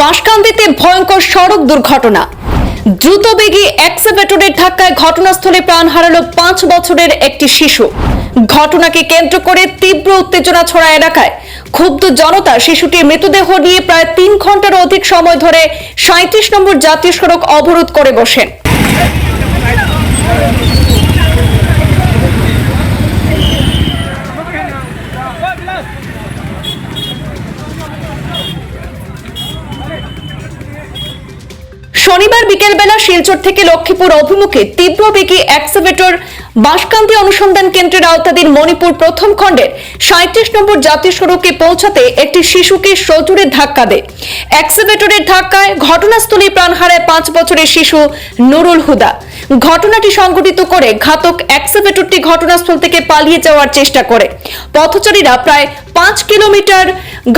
বাঁশকান্দিতে ভয়ঙ্কর সড়ক দুর্ঘটনা। দ্রুত বেগে এক্সেভেটরের ধাক্কায় ঘটনাস্থলে প্রাণ হারালো পাঁচ বছরের একটি শিশু। ঘটনাকে কেন্দ্র করে তীব্র উত্তেজনা ছড়া এলাকায়। ক্ষুব্ধ জনতা শিশুটির মৃতদেহ নিয়ে প্রায় তিন ঘণ্টার অধিক সময় ধরে সাঁত্রিশ নম্বর জাতীয় সড়ক অবরোধ করে বসেন। শনিবার বিকেলবেলা শিলচর থেকে লক্ষ্মীপুর অভিমুখে তীব্রবেগী এক্সিভেটর বাঁশকান্দি অনুসন্ধান কেন্দ্রের আওতাধীন মণিপুর প্রথম খণ্ডের সাঁত্রিশ নম্বর জাতীয় সড়কে পৌঁছাতে একটি শিশুকে সজোরে ধাক্কা দেয়। এক্সিভেটরের ধাক্কায় ঘটনাস্থলে প্রাণ হারায় পাঁচ বছরের শিশু নুরুল হুদা। ঘটনাটি সংঘটিত করে ঘাতক এক্সিভেটরটি ঘটনাস্থল থেকে পালিয়ে যাওয়ার চেষ্টা করে। পথচারীরা প্রায় পাঁচ কিলোমিটার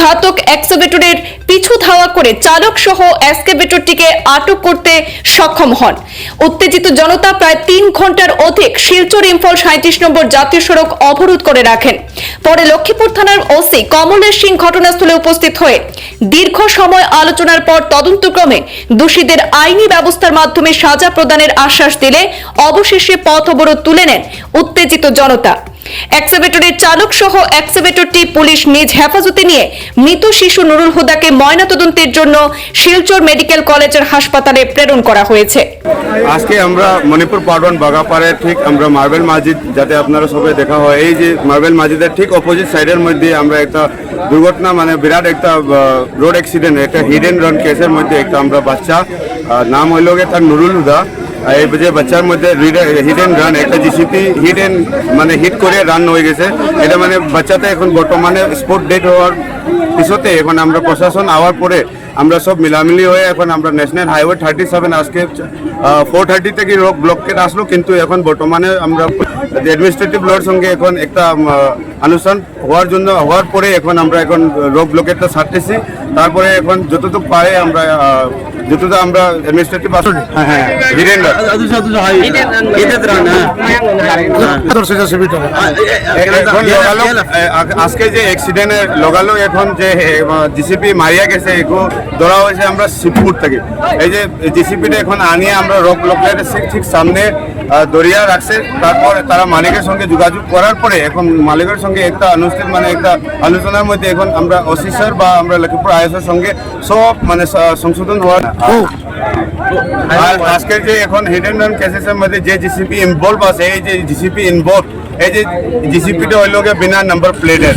ঘাতক এক্সিভেটরের পিছু ধাওয়া করে চালক সহ এক্সকেভেটরটিকে আটক করতে সক্ষম হন। উত্তেজিত জনতা প্রায় তিন ঘণ্টার অধিক শিলচর ইম্ফল সাঁত্রিশ নম্বর জাতীয় সড়ক অবরোধ করে রাখেন। পরে লক্ষ্মীপুর থানার ওসি কমলেশ সিং ঘটনাস্থলে উপস্থিত হয়ে দীর্ঘ সময় আলোচনার পর তদন্তক্রমে দোষীদের আইনি ব্যবস্থার মাধ্যমে সাজা প্রদানের আশ্বাস দিলে অবশেষে পথ অবরোধ তুলে নেন উত্তেজিত জনতা। এক্সেভেটরের চালক সহ এক্সেভেটরটি পুলিশ নিজ হেফাজতে নিয়ে মৃত শিশু নুরুল হুদাকে ময়নাতদন্তের জন্য শিলচর মেডিকেল কলেজের হাসপাতালে প্রেরণ করা হয়েছে। আজকে আমরা মণিপুর পার্বন বাগাপাড়ে ঠিক আমরা মার্বেল মসজিদ, যাতে আপনারা সবাই দেখা হয়। এই যে মার্বেল মসজিদের ঠিক অপোজিট সাইডের মধ্যে আমরা একটা দুর্ঘটনা মানে বিরাট একটা রোড অ্যাক্সিডেন্ট একটা হিডেন রান কেসের মধ্যে একটা আমরা বাচ্চা নাম হইল গিয়ে তার নুরুল হুদা। এই যে বাচ্চার মধ্যে হিডেন রান একটা জিসিপি হিডেন মানে হিট করে রান হয়ে গেছে। এটা মানে বাচ্চাটা এখন বর্তমানে স্পোর্ট ডেট হওয়ার পিছতে এখন আমরা প্রশাসন আওয়ার পরে আমরা সব মিলামিলি হয়ে এখন আমরা ন্যাশনাল হাইওয়ে থার্টি সেভেন আজকে ফোর থার্টি থেকে রোগ ব্লকেট আসলো কিন্তু এখন বর্তমানে আমরা অ্যাডমিনিস্ট্রেটিভ লর সঙ্গে এখন একটা অনুষ্ঠান হওয়ার জন্য হওয়ার পরে এখন আমরা এখন রোগ ব্লকেটটা ছাড়তেছি। তারপরে এখন যতটুকু পারে আমরা যতটা আমরা অ্যাডমিনিস্ট্রেটিভ আসুন হ্যাঁ হ্যাঁ। আজকে যে অ্যাক্সিডেন্টে লগালো এখন যে জিসিপি মারিয়া গেছে এগো ধরা হয়েছে আমরা শিবপুর থেকে এই যে জিসিপিটা এখন আনিয়ে আমরা রক লোকের ঠিক সামনে দরিয়া রাখছে তারপর তারা মালিকের সঙ্গে যোগাযোগ করার পরে এখন মালিকের সঙ্গে একটা অনুষ্ঠান মানে একটা আলোচনার মধ্যে এখন আমরা ওসি স্যার বা আমরা লক্ষ্মীপুর আইএসের সঙ্গে সব মানে সংশোধন হওয়ার আজকের যে এখন হিডেন রান কেসেসের মধ্যে যে জিসিপি ইনভলভ আছে, এই যে জিসিপি ইনভলভ এই যে জিসিপিটা হইল বিনা নাম্বার প্লেটের